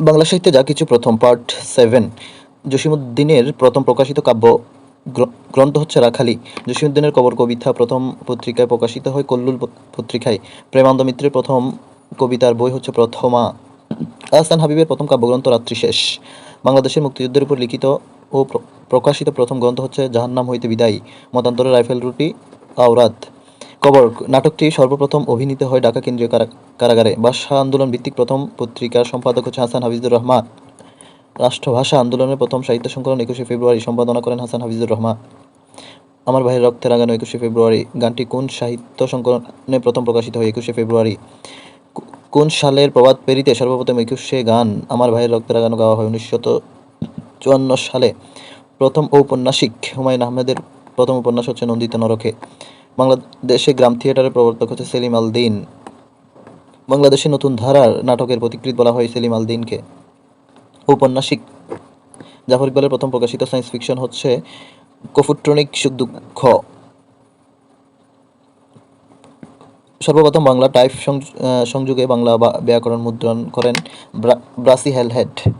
বাংলা সাহিত্যে যা কিছু প্রথম পার্ট সেভেন, জসীমউদ্দিনের প্রথম প্রকাশিত কাব্য গ্র- গ্রন্থ হচ্ছে রাখালি। জসীমউদ্দিনের কবর কবিতা প্রথম পত্রিকায় প্রকাশিত হয় কল্লুল পত্রিকায়। প্রেমানন্দ মিত্রের প্রথম কবিতার বই হচ্ছে প্রথমা। আহসান হাবিবের প্রথম কাব্যগ্রন্থ রাত্রি শেষ। বাংলাদেশের মুক্তিযুদ্ধের উপর লিখিত ও প্রকাশিত প্রথম গ্রন্থ হচ্ছে জাহান্নাম হইতে বিদায়ী। মতান্তরে রাইফেল রুটি, আওরাত। কবর। নাটকটি সর্বপ্রথম অভিনীত হয় ঢাকা কেন্দ্রীয় কারা- কারাগারে। ভাষা আন্দোলন ভিত্তিক প্রথম পত্রিকার সম্পাদক হচ্ছে হাসান হাফিজুর রহমান। রাষ্ট্রভাষা আন্দোলনের প্রথম সাহিত্য সংকলন একুশে ফেব্রুয়ারি সম্পাদনা করেন হাসান হাফিজুর রহমান। আমার ভাইয়ের রক্তে রাগানো একুশে ফেব্রুয়ারি, গানটি কোন সাহিত্য সংকলনে প্রথম প্রকাশিত হয় একুশে ফেব্রুয়ারি? কোন সালের প্রবাদ পেরিতে সর্বপ্রথম একুশে গান আমার ভাইয়ের রক্তে রাগানো গাওয়া হয় উনিশশত চুয়ান্ন সালে? প্রথম ঔপন্যাসিক হুমায়ুন আহমেদের প্রথম উপন্যাস হচ্ছে নন্দিত নরকে। বাংলাদেশে গ্রাম থিয়েটারের প্রবর্তক হচ্ছে সেলিম আল দিন। বাংলাদেশে নতুন ধারার নাটকের পথিকৃৎ বলা হয় সেলিম আল দিনকে। ঔপন্যাসিক জাফর ইকবালের প্রথম প্রকাশিত সায়েন্স ফিকশন হচ্ছে কফুট্রনিক সুখ দুঃখ। সর্বপ্রথম বাংলা টাইপ সংয- সংযোগে বাংলা ব্যাকরণ মুদ্রণ করেন ব্রা- ব্রাসি হেলহেড।